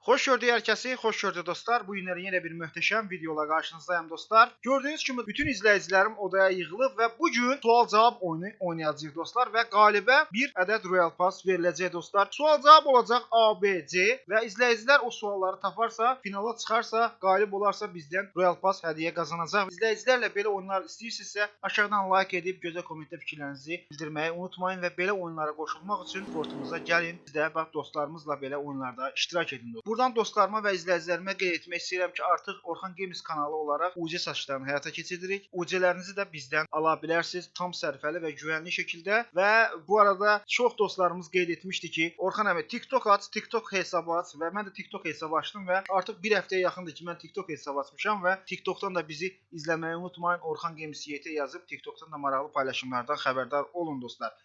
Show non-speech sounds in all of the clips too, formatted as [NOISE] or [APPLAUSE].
Xoş gördük hər kəsi, xoş gördük dostlar. Bu günləri yenə bir möhtəşəm videola qarşınızdayım dostlar. Gördüyünüz kimi bütün izləyicilərim odaya yığılıb və bu gün sual-cavab oyunu oynayacağıq dostlar və qalibə bir ədəd Royal Pass veriləcək dostlar. Sual-cavab olacaq A, B, C və izləyicilər o sualları taparsa, finala çıxarsa, qalib olarsa bizdən Royal Pass hədiyyə qazanacaq. İzləyicilərlə belə oyunlar istəyirsinizsə, aşağıdan like edib gözəl kommentdə fikirlərinizi bildirməyi unutmayın və belə oyunlara qoşulmaq üçün portumuza gəlin. Siz də bax dostlarımızla belə oyunlarda iştirak edin. Buradan dostlarıma və izləyicilərimə qeyd etmək istəyirəm ki, artıq Orxan Games kanalı olaraq UC satışlarını həyata keçiririk. UC-lərinizi də bizdən ala bilərsiniz tam sərfəli və güvənli şəkildə və bu arada çox dostlarımız qeyd etmişdi ki, Orxan əmi TikTok aç, TikTok hesabı aç və mən də TikTok hesabı açdım və artıq bir həftəyə yaxındır ki, mən TikTok hesabı açmışam və TikTokdan da bizi izləməyi unutmayın. Orxan Games YT yazıb TikTokdan da maraqlı paylaşımlardan xəbərdar olun dostlar.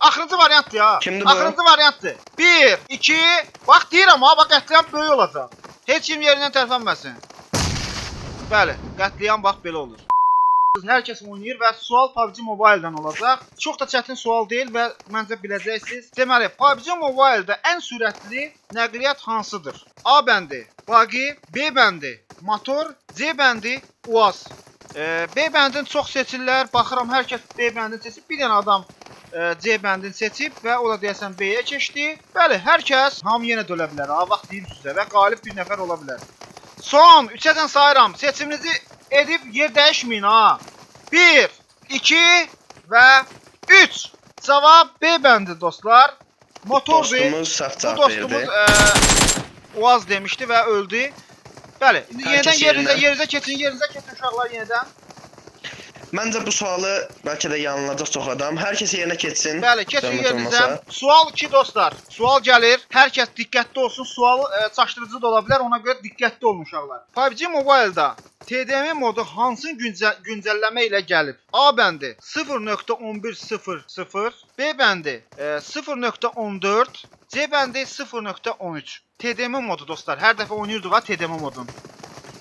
Axırıncı variantdır ya. Kimdir bu? Axırıncı variantdır. 1, 2, bax deyirəm ha, bax qətliam böyük olacaq. Heç kim yerindən tərpənməsin. Bəli, qətliam bax belə olur. Hər kəs oynayır və sual PUBG Mobile-dan olacaq. Çox da çətin sual deyil və məncə biləcəksiniz. Deməli, PUBG Mobile-da ən sürətli nəqliyyat hansıdır? A bəndi buggy, B bəndi motor, C bəndi UAZ. E, B bəndini çox seçirlər. Baxıram hər kəs B bəndini seçib. Bir dənə adam e, C bəndini seçib və o da deyəsən B-yə keçdi. Bəli, hər kəs hamı yenə də ölə bilər. Ha, vaxt deyim sizə və qalib bir nəfər ola bilər. Son 3-dən sayıram. Seçiminizi edib yer dəyişməyin ha. 1, 2 və 3. Cavab B bəndi dostlar. Motordur. Dostumuz səhv Bu cavab dostumuz verdi. eee Uaz demişdi və öldü. Bəli, kəs yerinizə, yerinizə keçin, yerinizə keçin uşaqlar yenidən. Məncə bu sualı bəlkə də yanılacaq çox adam. Hər kəs yerinə keçsin. Bəli, keçin yerinizə. Sual 2 dostlar. Sual gəlir. Hər kəs diqqətli olsun. Sualı e, çaşdırıcı da ola bilər. Ona görə diqqətli olun uşaqlar. PUBG Mobile-da TDM modu hansı güncə güncəlləmə ilə gəlib? A bəndi 0.1100, B bəndi e, 0.14, C bəndi 0.13. TDM modu dostlar. Hər dəfə oynayırdıq ha TDM modunu.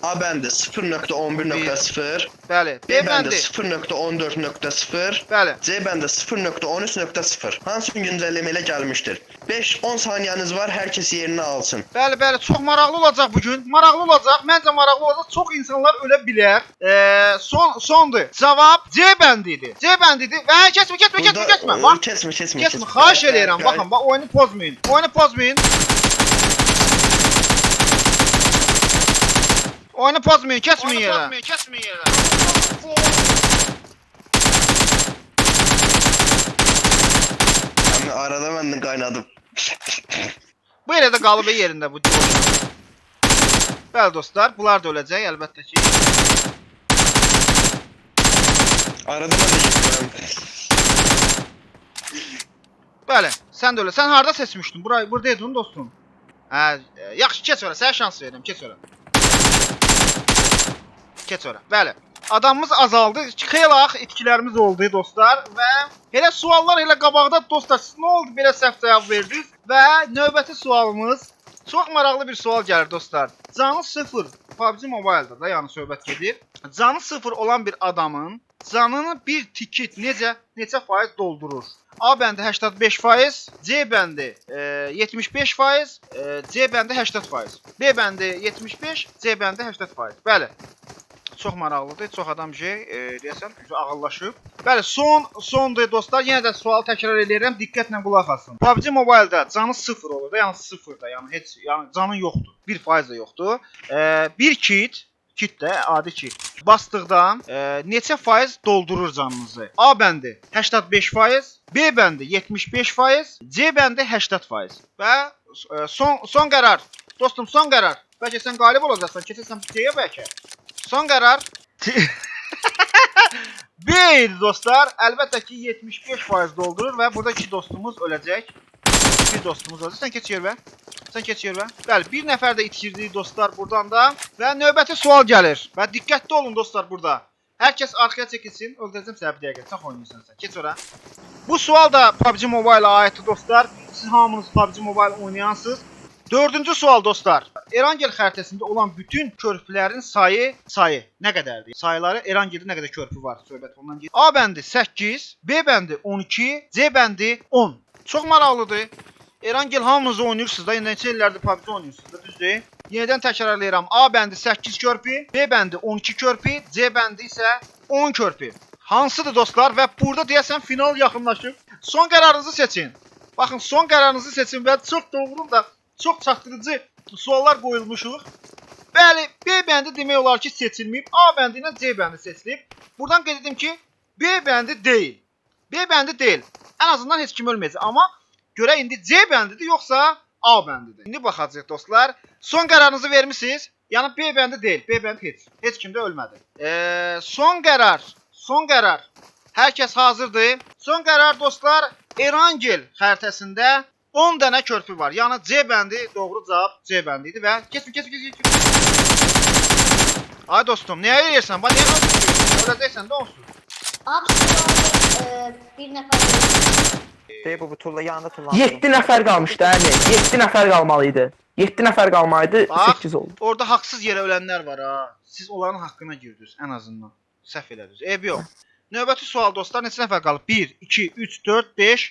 A bəndi 0.11.0, Bəli. B B bəndi bəndi. 0.14.0, Bəli. C bəndi 0.13.0. Hansı güncəlləmə ilə gəlmişdir? 5-10 saniyəniz var, hər kəs yerinə alsın. Bəli, bəli, çox maraqlı olacaq bu gün. Maraqlı olacaq. Məncə maraqlı olacaq. Çox insanlar ölə bilər. Eee, son sondur. Cavab C bəndidir. C bəndidir. Və keçmə, keçmə, keçmə, Burada, keçmə. e, Bax, Keçmə, keçmə. keçmə. Xahiş eləyirəm. Baxın, bax oyunu pozmayın. Oyunu pozmayın. Oyunu pozmayın, keçməyin yerə. Keçməyin yerə. Amma arada mən də qaynadım. [LAUGHS] Bu elə də qalıb yerində bu. Bəli dostlar, bunlar da öləcək əlbəttə ki. Arada mən də getmirəm. Bəli, sən də öyle. Sən harda seçmişdin? Burayı burdaydın dostum. Hə, e, yaxşı keç ora. Sənə şans verirəm, keç ora. Keç ora. Bəli. Adamımız azaldı. Xeylax itkilərimiz oldu dostlar və elə suallar elə qabaqda dostlar. Siz nə oldu belə səhv cavab verdiniz? Və növbəti sualımız çox maraqlı bir sual gəlir dostlar. Canı 0 PUBG Mobile-da da yəni söhbət gedir. Canı 0 olan bir adamın canını bir tikit necə neçə faiz doldurur? A bəndi 85%, C bəndi e, 75%, e, C bəndi 80%. B bəndi 75, C bəndi 80%. Bəli. Çox maraqlıdır. Çox adam şey, e, deyəsən, ağıllaşıb. Bəli, son sondur dostlar. Yenə də sual təkrar edirəm. Diqqətlə qulaq asın. PUBG Mobile-da canı 0 olur da, yəni 0 da, yəni heç yəni canı yoxdur. 1% də yoxdur. E, bir kit kit də adi kit. Basdıqda e, neçə faiz doldurur canınızı? A bəndi 85%, B bəndi 75%, C bəndi 80%. Və e, son son qərar. Dostum, son qərar. Bəlkə sən qalib olacaqsan, keçirsən C-yə bəlkə. Son qərar. B idi dostlar. Əlbəttə ki 75% doldurur və burada iki dostumuz öləcək. Bir dostumuz öləcək. Sən keç yerə. Sən keç yerə. Bəli, bir nəfər də itirdi dostlar buradan da və növbəti sual gəlir. Və diqqətli olun dostlar burada. Hər kəs arxaya çəkilsin. Öldürəcəm səni bir dəqiqə. Çox oynayırsan sən. Keç ora. Bu sual da PUBG Mobile-a aiddir dostlar. Siz hamınız PUBG Mobile oynayansınız. Dördüncü sual dostlar. Erangel xəritəsində olan bütün körpülərin sayı sayı nə qədərdir? Sayıları Erangeldə nə qədər körpü var? Söhbət ondan gedir. A bəndi 8, B bəndi 12, C bəndi 10. Çox maraqlıdır. Erangel hamınız oynayırsınız da, neçə illərdir PUBG oynayırsınız da, düzdür? Yenidən təkrarlayıram. A bəndi 8 körpü, B bəndi 12 körpü, C bəndi isə 10 körpü. Hansıdır dostlar və burada deyəsən final yaxınlaşıb. Son qərarınızı seçin. Baxın, son qərarınızı seçin və çox doğru da çox çatdırıcı suallar qoyulmuşuq. Bəli, B bəndi demək olar ki, seçilməyib. A bəndi ilə C bəndi seçilib. Buradan qeyd edim ki, B bəndi deyil. B bəndi deyil. Ən azından heç kim ölməyəcək. Amma görə indi C bəndidir yoxsa A bəndidir. İndi baxacağıq dostlar. Son qərarınızı vermisiniz. Yəni B bəndi deyil. B bəndi heç. Heç kim də ölmədi. Eee, son qərar. Son qərar. Hər kəs hazırdır. Son qərar dostlar Erangel xəritəsində 10 dənə körpü var. Yəni C bəndi doğru cavab C bəndi idi və keçin keçin keçin. keçin. Ay dostum, niyə eləyirsən? Bax niyə öləcəksən? Öləcəksən də olsun. Abi şu e, bir nefer Şey bu bu tulla yanında tullandı. 7 nəfər qalmışdı əmi. 7 nəfər qalmalıydı. 7 nəfər qalmalıydı, Bax. 8 oldu. Orada haqsız yerə ölənlər var ha. Siz onların haqqına girdiniz ən azından. Səhv elədiniz. Eyb yox. Növbəti sual dostlar, neçə nəfər qalıb? 1, 2, 3, 4, 5,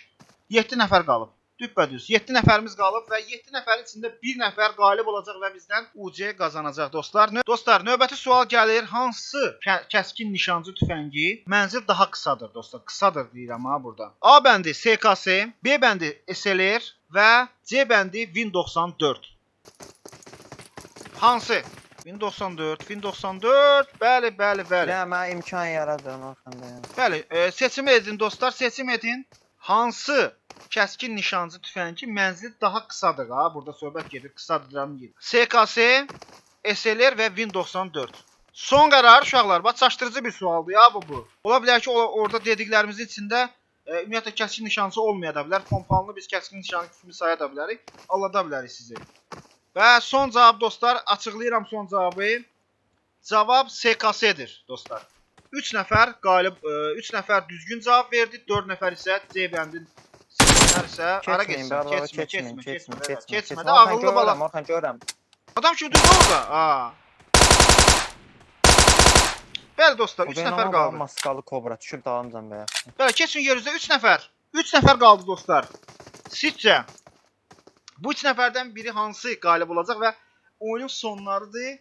7 nəfər qalıb. Düppədüz. 7 nəfərimiz qalıb və 7 nəfərin içində 1 nəfər qalib olacaq və bizdən UC qazanacaq dostlar. Nö dostlar, növbəti sual gəlir. Hansı kə kəskin nişancı tüfəngi mənzil daha qısadır dostlar? Qısadır deyirəm ha burada. A bəndi SKS, B bəndi SLR və C bəndi Win 94. Hansı? Win 94, Win 94. Bəli, bəli, bəli. Ya mən imkan yaradım orxanda. yəni. Bəli, e, seçim edin dostlar, seçim edin. Hansı kəskin nişancı tüfəngi mənzili daha qısadır ha? Burada söhbət gedir, qısadırdan gedir. SKS, SLR və Win 94. Son qərar uşaqlar. Bax çaşdırıcı bir sualdır ya bu bu. Ola bilər ki, orada dediklərimizin içində e, ümumiyyətlə kəskin nişancı olmaya da bilər. Pompalını biz kəskin nişancı kimi saya da bilərik. Allada bilərik sizi. Və son cavab dostlar, açıqlayıram son cavabı. Cavab SKS-dir dostlar. 3 nəfər qalib 3 nəfər düzgün cavab verdi, 4 nəfər isə C bəndin seçənlər isə ara Keçməyin, getsin. Keçmə, keçmə, keçmə, keçmə. keçmə. Də ağıllı bala. görürəm, Orxan görürəm. Adam kim durdu orada? Ha. Bəli dostlar, O 3 benim nəfər qaldı. maskalı kobra düşüb dalımcan be. Bəli, keçin yerinizə 3 nəfər. 3 nəfər qaldı dostlar. Sizcə bu 3 nəfərdən biri hansı qalib olacaq və oyunun sonlarıdır.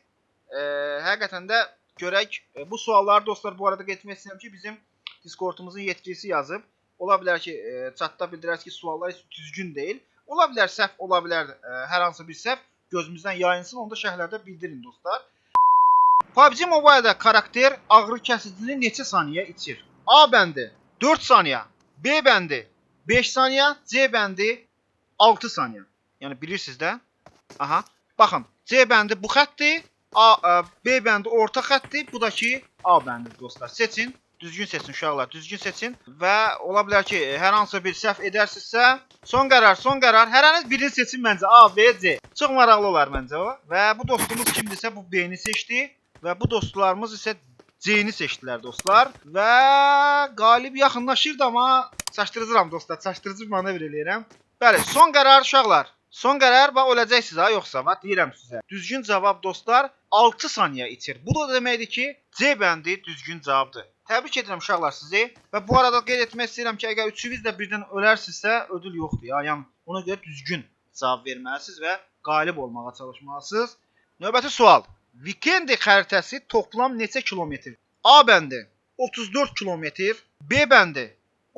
E, həqiqətən də görək e, bu sualları dostlar bu arada getmək istəyirəm ki, bizim Discordumuzun yetkilisi yazıb. Ola bilər ki, e, chatda bildirərsiniz ki, suallar heç düzgün deyil. Ola bilər səhv, ola bilər e, hər hansı bir səhv gözümüzdən yayınsın, onu da şərhlərdə bildirin dostlar. PUBG Mobile-da karakter ağrı kəsicini neçə saniyə içir? A bəndi 4 saniyə, B bəndi 5 saniyə, C bəndi 6 saniyə. Yəni bilirsiniz də? Aha. Baxın, C bəndi bu xəttdir, A ə, B bəndi orta xəttdir, bu da ki A bəndidir dostlar. Seçin. Düzgün seçin uşaqlar, düzgün seçin və ola bilər ki, hər hansı bir səhv edərsinizsə, son qərar, son qərar. Hərəniz birini seçin məncə A, B, C. Çox maraqlı olar məncə o. Və bu dostumuz kimdirsə bu B-ni seçdi və bu dostlarımız isə C-ni seçdilər dostlar və qalib yaxınlaşırdı amma çaşdırıcıram dostlar, çaşdırıcı manevr eləyirəm. Bəli, son qərar uşaqlar. Son qərar bax öləcəksiniz ha yoxsa bax deyirəm sizə. Düzgün cavab dostlar 6 saniyə içir. Bu da deməkdir ki, C bəndi düzgün cavabdır. Təbrik edirəm uşaqlar sizi və bu arada qeyd etmək istəyirəm ki, əgər üçünüz də birdən ölərsinizsə, ödül yoxdur ya. Yəni ona görə düzgün cavab verməlisiniz və qalib olmağa çalışmalısınız. Növbəti sual. Vikendi xəritəsi toplam neçə kilometr? A bəndi 34 kilometr, B bəndi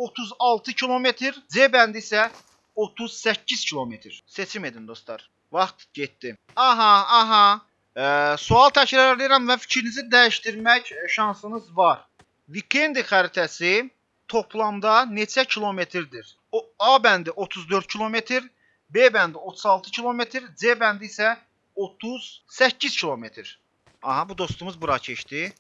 36 kilometr, C bəndi isə 38 kilometr. Seçim edin dostlar. Vaxt getdi. Aha, aha. Ee, sual təkrarlayıram və fikrinizi dəyişdirmək e, şansınız var. Vikendi xəritəsi toplamda neçə kilometrdir? O A bəndi 34 kilometr, B bəndi 36 kilometr, C bəndi isə 38 kilometr. Aha, bu dostumuz bura keçdi.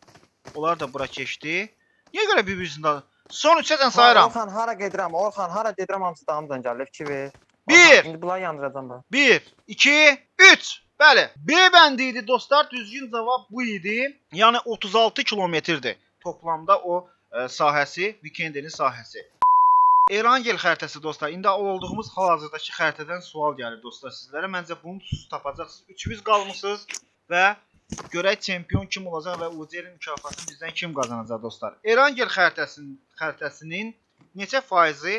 Onlar da bura keçdi. Niyə görə bir-birisindən son 3-dən sayıram. Orxan hara gedirəm? Orxan hara gedirəm hamısı dalımcan gəlir. Fikir ver. Bir. Orxan, İndi bunları yandıracam ben. 1, 2, 3. Bəli. B bəndi idi dostlar. Düzgün cavab bu idi. Yəni 36 kilometrdir. Toplamda o e, sahəsi, Weekendin sahəsi. Erangel xəritəsi dostlar. İndi olduğumuz hal-hazırdakı xəritədən sual gəlir dostlar sizlərə. Məncə bunu siz tapacaqsınız. Üçünüz qalmısınız və görək çempion kim olacaq və UC-nin mükafatını bizdən kim qazanacaq dostlar. Erangel xəritəsinin xəritəsinin neçə faizi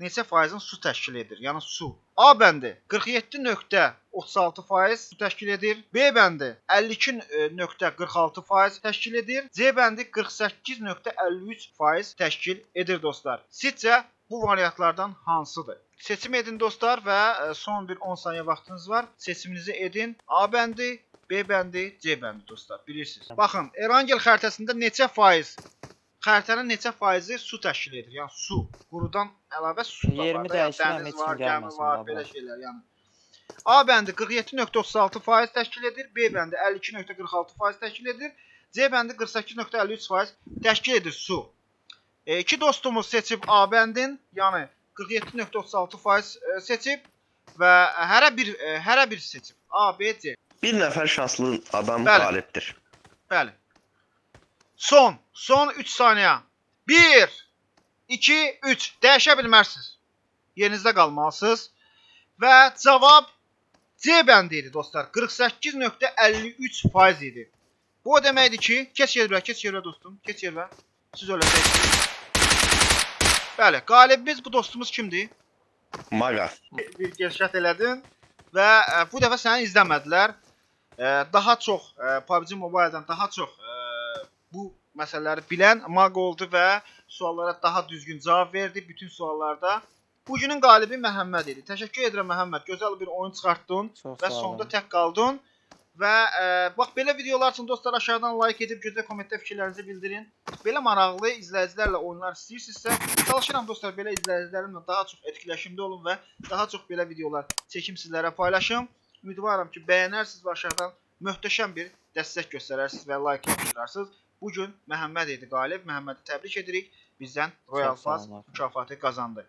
neçə faizin su təşkil edir? Yəni su A bəndi 47.36% təşkil edir. B bəndi 52.46% təşkil edir. C bəndi 48.53% təşkil edir dostlar. Sizcə bu variantlardan hansıdır? Seçim edin dostlar və e, son bir 10 saniyə vaxtınız var. Seçiminizi edin. A bəndi, B bəndi, C bəndi dostlar. Bilirsiniz. Baxın, Erangel xəritəsində neçə faiz xəritənin neçə faizi su təşkil edir? Yəni su, qurudan əlavə su da var. 20 da, yəni dəniz var, gəmi var, belə şeylər, yəni. A bəndi 47.36% təşkil edir, B bəndi 52.46% təşkil edir, C bəndi 48.53% təşkil edir su. E, iki dostumuz seçib A bəndin, yəni 47.36% e, seçib və hərə bir e, hərə bir seçib. A, B, C. Bir nəfər şanslı adam Bəli. qalibdir. Bəli. Son, son 3 saniyə. 1 2 3 dəyişə bilmərsiniz. Yerinizdə qalmalısınız və cavab C bəndi idi dostlar. 48.53% idi. Bu o deməkdir ki, keç yerə, keç yerə dostum, keç yerə. Siz öləcəksiniz. Bəli, qalibimiz bu dostumuz kimdir? Maga. bir keşfət elədin və ə, bu dəfə səni izləmədilər. Ə, daha çox ə, PUBG Mobile-dan daha çox ə, bu məsələləri bilən Mag oldu və suallara daha düzgün cavab verdi bütün suallarda. Bugünün qalibi Məhəmməd idi. Təşəkkür edirəm Məhəmməd. Gözəl bir oyun çıxartdın Çox və sonda tək qaldın. Və ə, bax belə videolar üçün dostlar aşağıdan like edib gözəl kommentdə fikirlərinizi bildirin. Belə maraqlı izləyicilərlə oyunlar istəyirsinizsə, çalışıram dostlar belə izləyicilərimlə daha çox etkiləşimdə olun və daha çox belə videolar çəkim sizlərə paylaşım. Ümidvaram ki, bəyənərsiniz və aşağıdan möhtəşəm bir dəstək göstərərsiniz və like yapışdırarsınız. Bu gün Məhəmməd idi qalib. Məhəmmədi təbrik edirik. Bizdən Royal olun. mükafatı qazandı.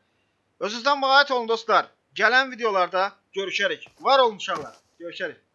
Özünüzdən müğayət olun dostlar. Gələn videolarda görüşərik. Var olun uşaqlar. Görüşərik.